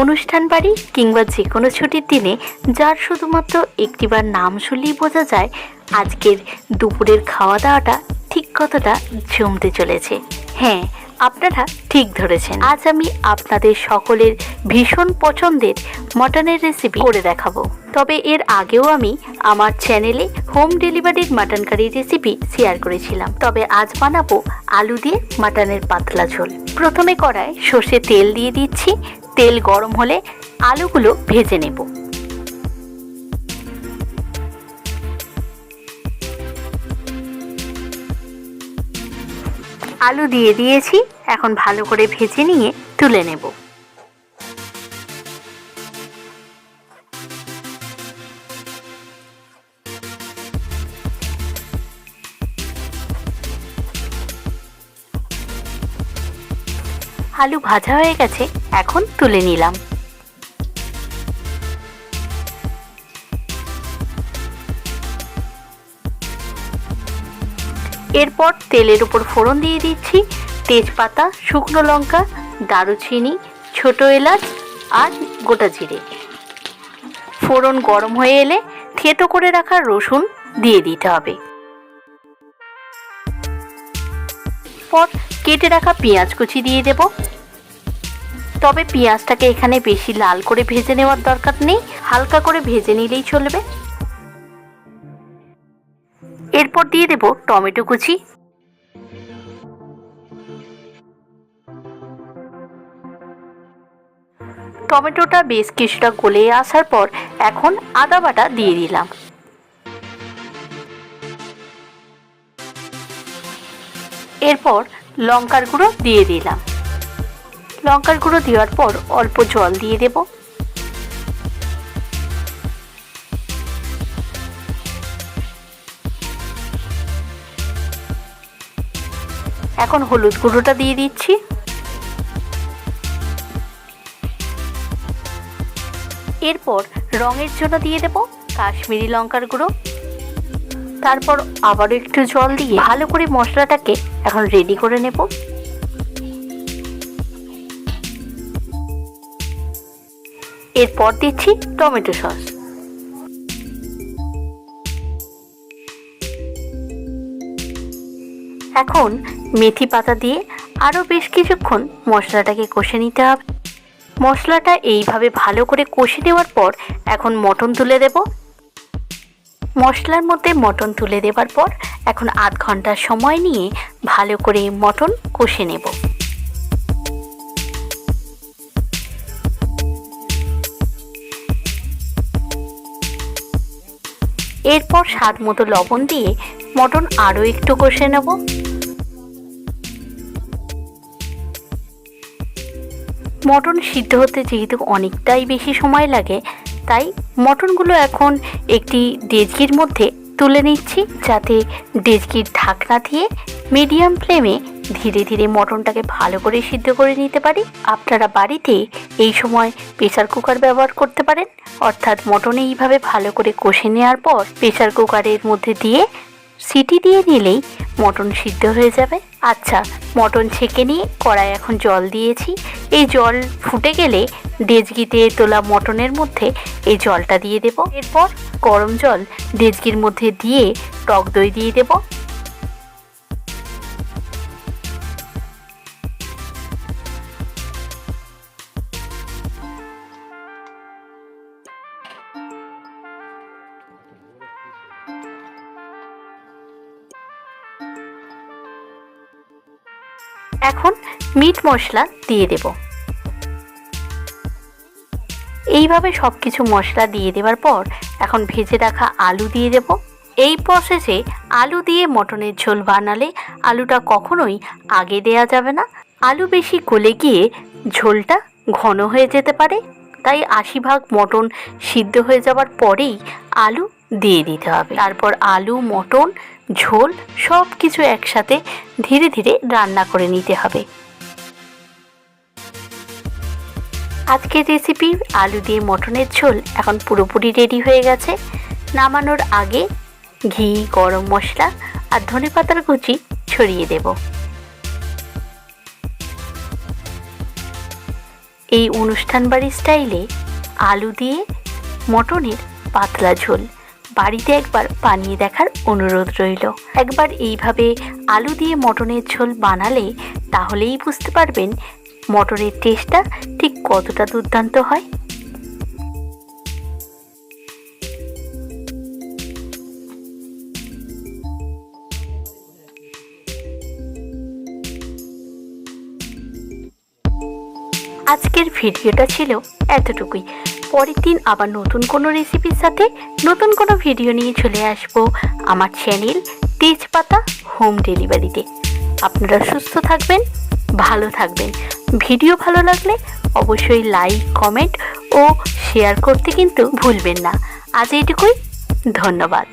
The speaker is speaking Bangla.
অনুষ্ঠান বাড়ি কিংবা যে কোনো ছুটির দিনে যার শুধুমাত্র একটিবার নাম শুনলেই বোঝা যায়, আজকের দুপুরের খাওয়া দাওয়াটা ঠিক কতটা জমতে চলেছে। হ্যাঁ আপনারা ঠিক ধরেছেন। আজ আমি আপনাদের সকলের ভীষণ পছন্দের মটনের রেসিপি করে দেখাবো। তবে এর আগেও আমি আমার চ্যানেলে হোম ডেলিভারির মাটন কারি রেসিপি শেয়ার করেছিলাম। তবে আজ বানাবো আলু দিয়ে মাটনের পাতলা ঝোল। প্রথমে কড়ায় সর্ষে তেল দিয়ে দিচ্ছি। তেল গরম হলে আলুগুলো ভেজে নেব। আলু দিয়ে দিয়েছি। এখন ভালো করে ভেজে নিয়ে তুলে নেব। আলু ভাজা হয়ে গেছে, এখন তুলে নিলাম। এরপর তেলের উপর ফোড়ন দিয়ে দিচ্ছি। তেজপাতা, শুকনো লঙ্কা, দারুচিনি, ছোট এলাচ আর গোটা জিরে। ফোড়ন গরম হয়ে এলে থেতো করে রাখা রসুন দিয়ে দিতে হবে। পর কেটে রাখা পেঁয়াজ কুচি দিয়ে দেব। তবে পেঁয়াজটাকে এখানে বেশি লাল করে ভেজে নেওয়ার দরকার নেই, হালকা করে ভেজে নিলেই চলবে। এরপর দিয়ে দেব টমেটো কুচি। টমেটোটা বেশ কিছুটা গলে আসার পর এখন আদা বাটা দিয়ে দিলাম। এরপর লঙ্কার গুঁড়ো দিয়ে দিলাম। লঙ্কার গুঁড়ো দেওয়ার পর অল্প জল দিয়ে দেবো। এখন হলুদ গুঁড়োটা দিয়ে দিচ্ছি। এরপর রঙের জন্য দিয়ে দেব, কাশ্মীরি লঙ্কার গুঁড়ো। তারপর আবারও একটু জল দিয়ে ভালো করে মশলাটাকে এখন রেডি করে নেব। এরপর দিচ্ছি টমেটো সস। এখন মেথি পাতা দিয়ে আরও বেশ কিছুক্ষণ মশলাটাকে কষে নিতে হবে। মশলাটা এইভাবে ভালো করে কষে নেওয়ার পর এখন মটন তুলে দেব। মশলার মধ্যে মটন তুলে দেওয়ার পর এখন আধ ঘণ্টা সময় নিয়ে ভালো করে মটন কষে নেব। এরপর স্বাদ মতো লবণ দিয়ে মটন আরও একটু কষে নেব। মটন সিদ্ধ হতে যেহেতু অনেকটাই বেশি সময় লাগে, তাই মটনগুলো এখন একটি ডেজকির মধ্যে তুলে নিচ্ছি যাতে ডেজকির ঢাকনা দিয়ে মিডিয়াম ফ্লেমে ধীরে ধীরে মটনটাকে ভালো করে সিদ্ধ করে নিতে পারি। আপনারা বাড়িতে এই সময় প্রেসার কুকার ব্যবহার করতে পারেন। অর্থাৎ মটন এইভাবে ভালো করে কষে নেওয়ার পর প্রেসার কুকারের মধ্যে দিয়ে সিটি দিয়ে নিলেই মটন সিদ্ধ হয়ে যাবে। আচ্ছা মটন ছেঁকে নিয়ে কড়াই এখন জল দিয়েছি। এই জল ফুটে গেলে ডেজগিতে তোলা মটনের মধ্যে এই জলটা দিয়ে দেব। এরপর গরম জল ডেজগির মধ্যে দিয়ে টক দই দিয়ে দেব। এখন মিট মশলা দিয়ে দেব। এইভাবে সব কিছু মশলা দিয়ে দেওয়ার পর এখন ভেজে রাখা আলু দিয়ে দেব। এই প্রসেসে আলু দিয়ে মটনের ঝোল বানালে আলুটা কখনোই আগে দেয়া যাবে না। আলু বেশি গলে গিয়ে ঝোলটা ঘন হয়ে যেতে পারে, তাই আশি ভাগ মটন সিদ্ধ হয়ে যাওয়ার পরেই আলু দিয়ে দিতে হবে। তারপর আলু, মটন ঝোল সব কিছু একসাথে ধীরে ধীরে রান্না করে নিতে হবে। আজকের রেসিপি আলু দিয়ে মটনের ঝোল এখন পুরোপুরি রেডি হয়ে গেছে। নামানোর আগে ঘি, গরম মশলা আর ধনে পাতার কুচি ছড়িয়ে দেব। এই অনুষ্ঠান বাড়ির স্টাইলে আলু দিয়ে মটনের পাতলা ঝোল বাড়িতে একবার বানিয়ে দেখার অনুরোধ রইল। একবার এইভাবে আলু দিয়ে মটনের ঝোল বানালে তাহলেই বুঝতে পারবেন মটনের টেস্টটা ঠিক কতটা দুর্দান্ত হয়। আজকের ভিডিওটা ছিল এতটুকুই। পরের দিন আবার নতুন কোনো রেসিপির সাথে নতুন কোনো ভিডিও নিয়ে চলে আসব। আমার চ্যানেল তেজপাতা হোম ডেলিভারিতে আপনারা সুস্থ থাকবেন, ভালো থাকবেন। ভিডিও ভালো লাগলে অবশ্যই লাইক কমেন্ট ও শেয়ার করতে কিন্তু ভুলবেন না। আজ এটুকুই ধন্যবাদ।